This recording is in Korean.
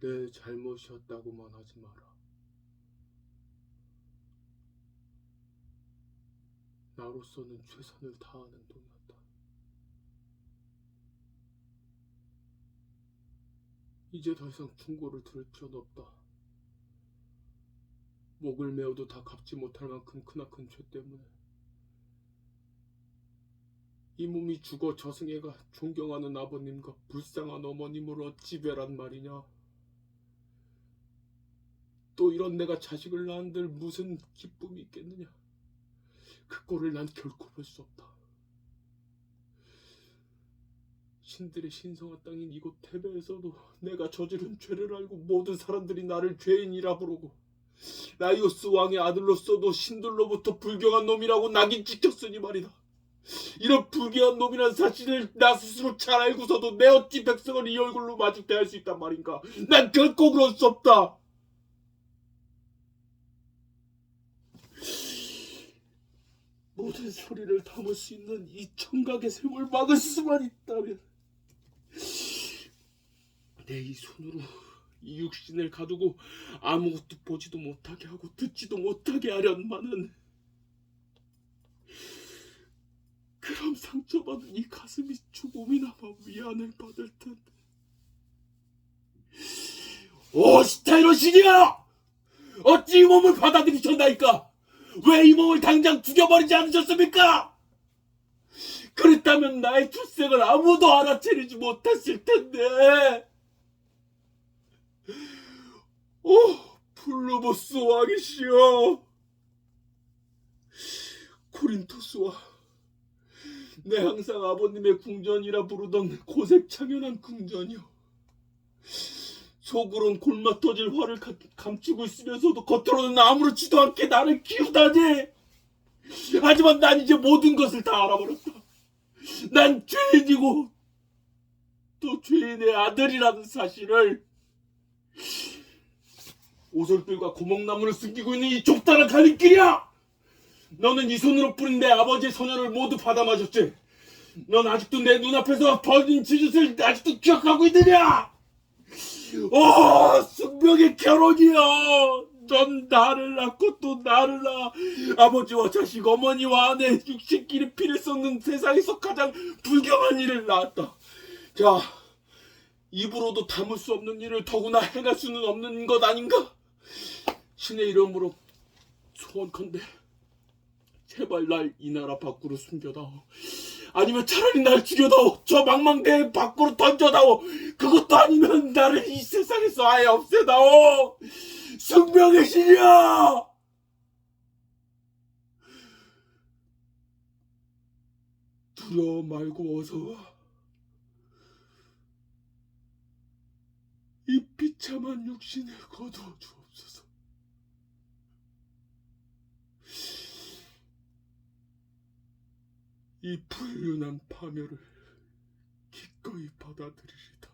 내 잘못이었다고만 하지 마라. 나로서는 최선을 다하는 돈이었다. 이제 더 이상 충고를 들을 필요는 없다. 목을 메어도 다 갚지 못할 만큼 크나큰 죄 때문에 이 몸이 죽어 저승애가 존경하는 아버님과 불쌍한 어머님을 어찌 배란 말이냐. 또 이런 내가 자식을 낳은들 무슨 기쁨이 있겠느냐. 그 꼴을 난 결코 볼 수 없다. 신들의 신성한 땅인 이곳 테베에서도 내가 저지른 죄를 알고 모든 사람들이 나를 죄인이라 부르고 라이오스 왕의 아들로서도 신들로부터 불경한 놈이라고 낙인 찍혔으니 말이다. 이런 불경한 놈이란 사실을 나 스스로 잘 알고서도 내 어찌 백성을 이 얼굴로 마주 대할 수 있단 말인가? 난 결코 그럴 수 없다. 모든 소리를 담을 수 있는 이 청각의 샘을 막을 수만 있다면 내 이 손으로 이 육신을 가두고 아무것도 보지도 못하게 하고 듣지도 못하게 하련만은 그럼 상처받은 이 가슴이 조금이나마 위안을 받을 텐데. 오 스타이로시니야! 어찌 이 몸을 받아들이셨나이까 왜 이 몸을 당장 죽여버리지 않으셨습니까? 그랬다면 나의 출생을 아무도 알아채리지 못했을 텐데. 오 플루보스 왕이시여. 코린토스와 내 항상 아버님의 궁전이라 부르던 고색 창연한 궁전이요 속으론 골마 터질 화를 가- 감추고 있으면서도 겉으로는 아무렇지도 않게 나를 키우다니. 하지만 난 이제 모든 것을 다 알아버렸다. 난 죄인이고 또 죄인의 아들이라는 사실을 오솔길과 고목나무를 숨기고 있는 이 좁다란 갈림길이야! 너는 이 손으로 뿌린 내 아버지의 소녀를 모두 받아 마셨지. 넌 아직도 내 눈앞에서 벌인 짓을 아직도 기억하고 있느냐 오 숙명의 결혼이야. 넌 나를 낳고 또 나를 낳아. 아버지와 자식 어머니와 아내 육신끼리 피를 쏟는 세상에서 가장 불경한 일을 낳았다. 자 입으로도 담을 수 없는 일을 더구나 행할 수는 없는 것 아닌가? 신의 이름으로 소원컨대 제발 날 이 나라 밖으로 숨겨다오. 아니면 차라리 날 죽여다오. 저 망망대해 밖으로 던져다오. 그것도 아니면 나를 이 세상에서 아예 없애다오. 숙명의 신이야! 두려워 말고 어서 와. 이 비참한 육신을 거두어 주옵소서. 이 불륜한 파멸을 기꺼이 받아들이리다.